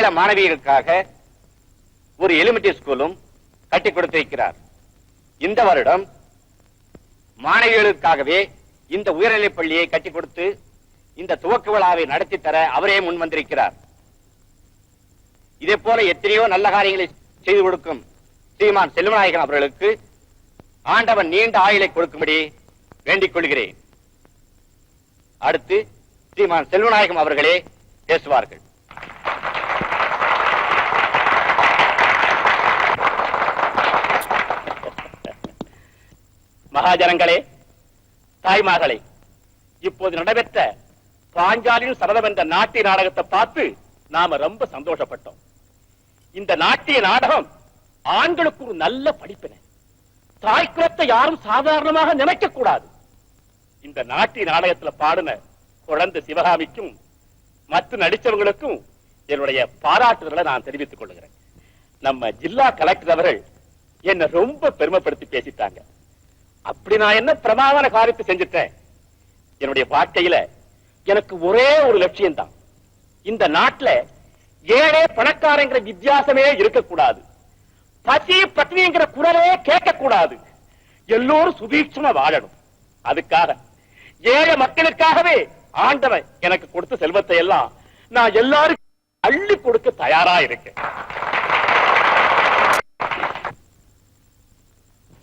ஏழை மாணவியருக்காக ஒரு எலிமெண்டரி ஸ்கூலும் கட்டி கொடுத்திருக்கிறார் இந்த வருடம் மாணவிகளுக்காகவே இந்த உயர்நிலைப் பள்ளியை கட்டி கொடுத்து இந்த துவக்க விழாவை நடத்தி தர அவரே முன் வந்திருக்கிறார். இதே போல எத்தனையோ நல்ல காரியங்களை செய்து கொடுக்கும் ஸ்ரீமான் செல்வநாயகன் அவர்களுக்கு ஆண்டவன் நீண்ட ஆயுளை கொடுக்கும்படி வேண்டிக் கொள்கிறேன். அடுத்து ஸ்ரீமான் செல்வநாயகம் அவர்களே பேசுவார்கள். மகாஜனங்களே தாய்மார்களே இப்போது நடைபெற்ற பாஞ்சாலியும் சரதம் என்ற நாட்டிய நாடகத்தை பார்த்து நாம ரொம்ப சந்தோஷப்பட்டோம். இந்த நாட்டிய நாடகம் ஆண்களுக்கு ஒரு நல்ல படிப்பினை. தாய்க்குலத்தை யாரும் சாதாரணமாக நினைக்க கூடாது. இந்த நாட்டிய நாடகத்துல பாடின குழந்தை சிவகாமிக்கும் மற்ற நடிச்சவங்களுக்கும் என்னுடைய பாராட்டுதலை நான் தெரிவித்துக் கொள்கிறேன். நம்ம ஜில்லா கலெக்டர் அவர்கள் என்ன ரொம்ப பெருமைப்படுத்தி பேசிட்டாங்க. அப்படி நான் என்ன பிரமாதான காரியத்தை செஞ்சுட்டேன்? என்னுடைய வாழ்க்கையில எனக்கு ஒரே ஒரு லட்சியம் தான் இந்த நாட்டுல ஏழை பணக்காரங்கிற வித்தியாசமே இருக்கக்கூடாது. பசி பட்டினிங்கிற குரலே கேட்கக்கூடாது. எல்லோரும் சுபீட்சமா வாழணும். அதுக்காக ஏழை மக்களுக்காகவே ஆண்டவன் எனக்கு கொடுத்த செல்வத்தை எல்லாம் நான் எல்லாருக்கும் அள்ளி கொடுக்க தயாரா இருக்கேன்.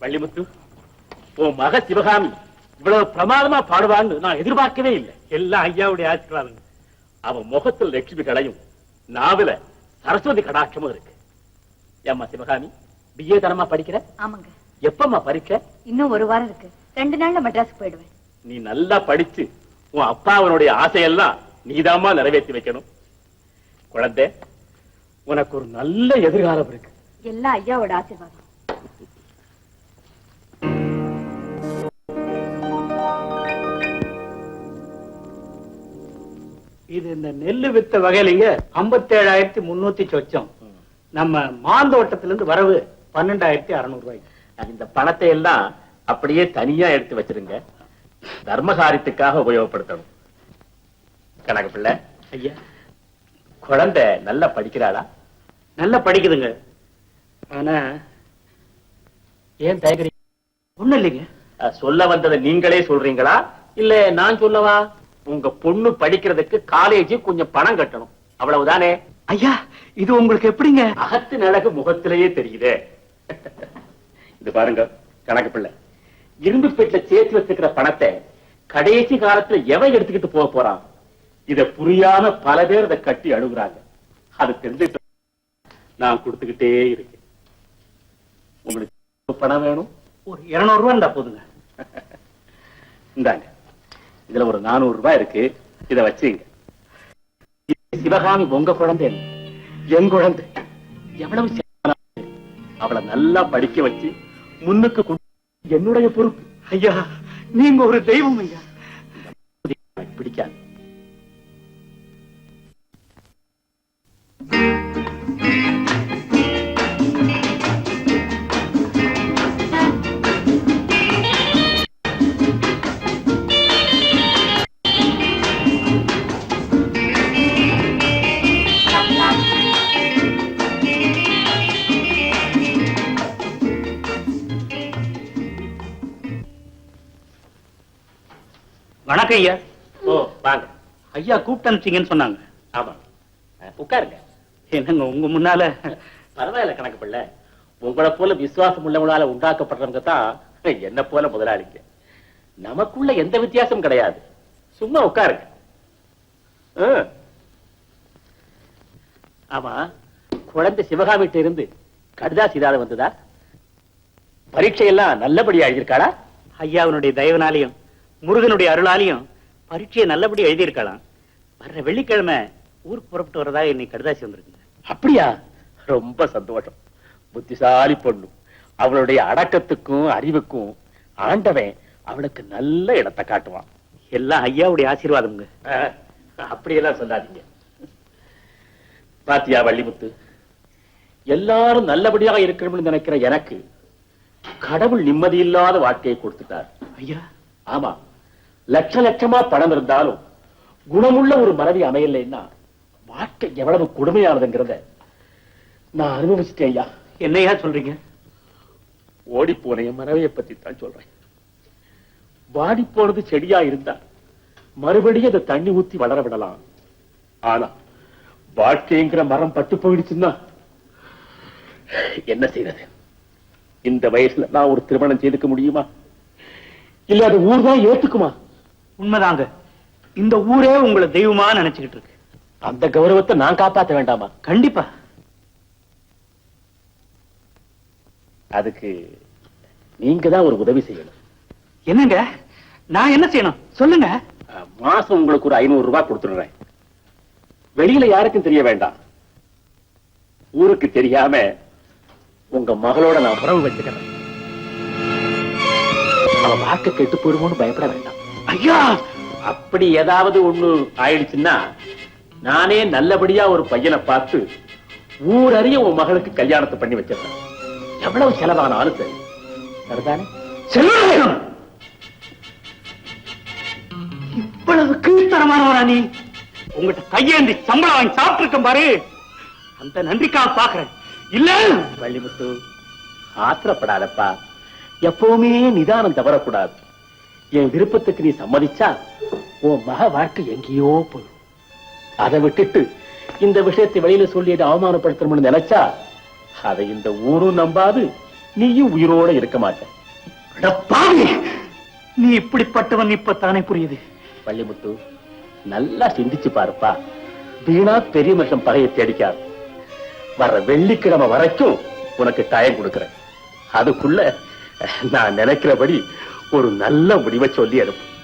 வள்ளிமுத்து உன் மக சிவகாமி இவ்வளவு பிரமாதமா பாடுவான்னு நான் எதிர்பார்க்கவே இல்லை. எல்லாம் ஐயாவுடைய ஆசீர்வாதம் அவன் முகத்தில் லட்சுமி களையும் நாவில சரஸ்வதி கடாட்சமும் இருக்கு. ஏம்மா சிவகாமி பிஏ தரமா படிக்கிற? ஆமாங்க. எப்பம்மா பரீட்சை இன்னும் ஒரு வாரம் இருக்கு. ரெண்டு நாள்ல மெட்ராஸ்க்கு போயிடுவேன். நீ நல்லா படிச்சு உன் அப்பாவனுடைய ஆசையெல்லாம் நீதாம்மா நிறைவேற்றி வைக்கணும். குழந்தை உனக்கு ஒரு நல்ல எதிர்காலம் இருக்கு. எல்லாம் ஐயாவோட ஆசீர்வாதம். இது இந்த நெல்லு வித்த வகையிலங்க ஐம்பத்தேழாயிரத்தி முன்னூத்தி சொச்சம். நம்ம மாந்தோட்டத்துல இருந்து வரவு பன்னெண்டாயிரத்தி அறுநூறு ரூபாய்க்கு. இந்த பணத்தை எல்லாம் அப்படியே தனியா எடுத்து வச்சிருங்க. தர்மகாரியத்துக்காக உபயோகப்படுத்தணும். கணக்கு பிள்ளை. ஐயா. குழந்தை நல்லா படிக்கிறாளா? நல்லா படிக்குதுங்க. ஆனா ஏன் தயங்குறீங்க? ஒண்ணும் இல்லைங்க. சொல்ல வந்ததை நீங்களே சொல்றீங்களா? இல்ல நான் சொல்லவா? உங்க பொண்ணு படிக்கிறதுக்கு காலேஜ் கொஞ்சம் பணம் கட்டணும். அவ்வளவுதானே? ஐயா இது உங்களுக்கு எப்படிங்க? அகத்து நிலகு முகத்திலேயே தெரியுதே. இது பாருங்க கணக்கு பிள்ளை. இரும்பு பெட்டில சேர்த்து வச்சிருக்கிற பணத்தை கடைசி காலத்துல எவன் எடுத்துக்கிட்டு போக போறான்? இத புரியாம பல பேர் இதை கட்டி அழுகுறாங்க. அது தெரிஞ்சுட்டு நான் கொடுத்துக்கிட்டே இருக்கேன். உங்களுக்கு பணம் வேணும்? ஒரு இருநூறு ரூபா இருந்தா போதுங்க. இந்தாங்க. இதுல ஒரு நானூறு ரூபாய் இருக்கு. இத வச்சுங்க. சிவகாமி உங்க குழந்தை என் குழந்தை. எவ்வளவு அவளை நல்லா படிக்க வச்சு முன்னுக்கு என்னுடைய பொறுப்பு. ஐயா நீங்க ஒரு தெய்வம் ஐயா. வணக்கம் ஐயா. ஓ வாங்க. ஐயா கூப்பிட்டு அனுப்பிச்சீங்கன்னு சொன்னாங்க. ஆமா. உட்காருங்க. என்னங்க உங்க முன்னால? பரவாயில்ல கணக்கு பிள்ளை. உங்களை போல விசுவாசம் உள்ளவங்களால உண்டாக்கப்படுறவங்க தான் என்ன போல முதலாளிங்க. நமக்குள்ள எந்த வித்தியாசம் கிடையாது. சும்மா உட்காருங்க. ஆமா குழந்தை சிவகாமிட்ட இருந்து கடிதாசி ஏதாவது வந்ததா? பரீட்சை எல்லாம் நல்லபடியா எழுதியிருக்காளா? ஐயாவினுடைய தயவனாலையும். முருகனுடைய அருளாலையும் பரீட்சையை நல்லபடியா எழுதியிருக்கலாம். வர்ற வெள்ளிக்கிழமை ஊருக்கு புறப்பட்டு வரதா இன்னைக்கு கடிதாசி வந்திருக்குங்க. அப்படியா? ரொம்ப சந்தோஷம். புத்திசாலி பொண்ணு. அவளுடைய அடக்கத்துக்கும் அறிவுக்கும் ஆண்டவன் அவளுக்கு நல்ல இடத்தை காட்டுவான். எல்லாம் ஐயாவுடைய ஆசீர்வாதம்ங்க. அப்படியெல்லாம் சொல்லாதீங்க. பாத்தியா வள்ளிமுத்து? எல்லாரும் நல்லபடியாக இருக்கணும்னு நினைக்கிற எனக்கு கடவுள் நிம்மதி இல்லாத வாழ்க்கையை கொடுத்துட்டார். ஐயா? ஆமா. லட்ச லட்சமா பணம் இருந்தாலும் குணமுள்ள ஒரு மனைவி அமையலைன்னா வாழ்க்கை எவ்வளவு கொடுமையானதுங்கிறத நான் அனுபவிச்சிட்டேன் ஐயா. என்னையா சொல்றீங்க? ஓடி போன என் மனைவியை பத்தி தான் சொல்றேன். வாடி போனது செடியா இருந்தா மறுபடியும் அதை தண்ணி ஊத்தி வளர விடலாம். ஆனா வாழ்க்கைங்கிற மரம் பட்டு போயிடுச்சுன்னா என்ன செய்யறது இந்த வயசுல நான் ஒரு திருமணம் செய்துக்க முடியுமா? இல்ல அது ஊர் தான் ஏத்துக்குமா? உண்மைதாங்க. இந்த ஊரே உங்களை தெய்வமா நினைச்சுக்கிட்டு இருக்கு அந்த கௌரவத்தை நான் காப்பாத்த வேண்டாமா? கண்டிப்பா. அதுக்கு நீங்க தான் ஒரு உதவி செய்யணும். என்னங்க? நான் என்ன செய்யணும்? சொல்லுங்க. மாசம் உங்களுக்கு ஒரு ஐநூறு ரூபாய் கொடுத்துடுறேன். வெளியில யாருக்கும் தெரிய வேண்டாம். ஊருக்கு தெரியாம உங்க மகளோட நான் உறவு வச்சுக்கிறேன். அவ வாக்கு கெட்டு போயிடுமோன்னு பயப்பட வேண்டாம். ஐயா அப்படி ஏதாவது ஒண்ணு ஆயிடுச்சுன்னா நானே நல்லபடியா ஒரு பையனை பார்த்து ஊரறிய உன் மகளுக்கு கல்யாணத்தை பண்ணி வச்சிருக்கேன். எவ்வளவு செலவானாலும் சரி. சரிதானே? செல்வம்! இவ்வளவு கீழ்த்தரமானவரா நீ? உங்ககிட்ட கையேந்தி சம்பளம் வாங்கி சாப்பிட்டு பாரு. அந்த நன்றிக்காக பாக்குறேன் இல்ல! வள்ளிமுத்து ஆத்திரப்படாதப்பா. எப்பவுமே நிதானம் தவறக்கூடாது. என் விருப்பத்துக்கு நீ சம்மதிச்சா உன் மக வாழ்க்கை எங்கேயோ போயிடும். அதை விட்டுட்டு இந்த விஷயத்தை வெளியில சொல்லி அதை அவமானப்படுத்தணும்னு நினைச்சா அதை இந்த ஊரும் நம்பாது நீயும் உயிரோட இருக்க மாட்ட அட பாவி! நீ இப்படிப்பட்டவன் இப்பத்தானே புரியுது. வள்ளிமுத்து நல்லா சிந்திச்சு பாருப்பா. வீணா பெரிய மனுஷன் பகையை தேடிக்காது. வர்ற வெள்ளிக்கிழமை வரைக்கும் உனக்கு டைம் கொடுக்கிறேன். அதுக்குள்ள நான் நினைக்கிறபடி ஒரு நல்ல முடிவை சொல்லி அனுப்பு.